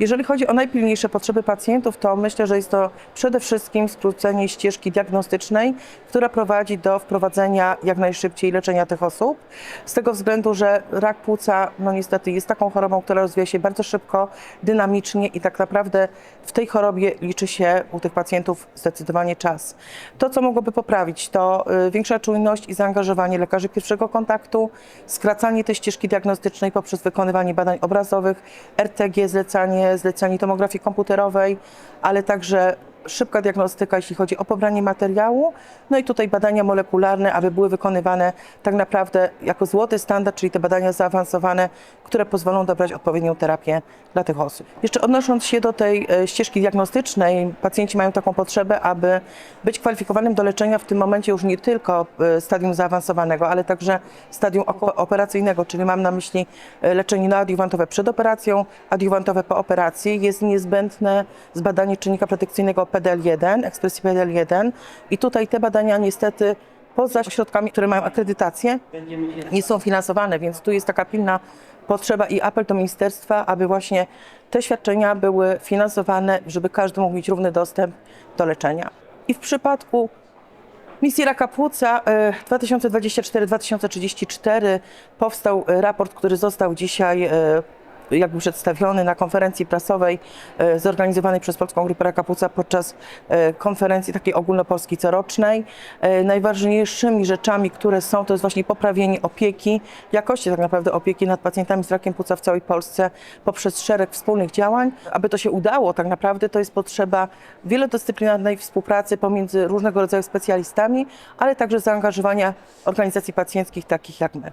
Jeżeli chodzi o najpilniejsze potrzeby pacjentów, to myślę, że jest to przede wszystkim skrócenie ścieżki diagnostycznej, która prowadzi do wprowadzenia jak najszybciej leczenia tych osób. Z tego względu, że rak płuca, no niestety, jest taką chorobą, która rozwija się bardzo szybko, dynamicznie i tak naprawdę w tej chorobie liczy się u tych pacjentów zdecydowanie czas. To, co mogłoby poprawić, to y, większa czujność i zaangażowanie lekarzy pierwszego kontaktu, skracanie tej ścieżki diagnostycznej poprzez wykonywanie badań obrazowych, RTG, zlecanie, zlecanie tomografii komputerowej, ale także szybka diagnostyka, jeśli chodzi o pobranie materiału, no i tutaj badania molekularne, aby były wykonywane tak naprawdę jako złoty standard, czyli te badania zaawansowane, które pozwolą dobrać odpowiednią terapię dla tych osób. Jeszcze odnosząc się do tej e, ścieżki diagnostycznej, pacjenci mają taką potrzebę, aby być kwalifikowanym do leczenia w tym momencie już nie tylko e, stadium zaawansowanego, ale także stadium operacyjnego, czyli mam na myśli e, leczenie neoadiuwantowe przed operacją, adiuwantowe po operacji. Jest niezbędne zbadanie czynnika protekcyjnego PDL1, ekspresji PDL1 i tutaj te badania niestety poza środkami, które mają akredytację, nie są finansowane, więc tu jest taka pilna potrzeba i apel do ministerstwa, aby właśnie te świadczenia były finansowane, żeby każdy mógł mieć równy dostęp do leczenia. I w przypadku Misji Raka Płuca e, 2024-2034 powstał raport, który został dzisiaj e, jakby przedstawiony na konferencji prasowej e, zorganizowanej przez Polską Grupę Raka Płuca podczas e, konferencji takiej ogólnopolskiej corocznej. E, Najważniejszymi rzeczami, które są, to jest właśnie poprawienie opieki, jakości tak naprawdę opieki nad pacjentami z rakiem płuca w całej Polsce poprzez szereg wspólnych działań. Aby to się udało, tak naprawdę to jest potrzeba wielodyscyplinarnej współpracy pomiędzy różnego rodzaju specjalistami, ale także zaangażowania organizacji pacjenckich takich jak my.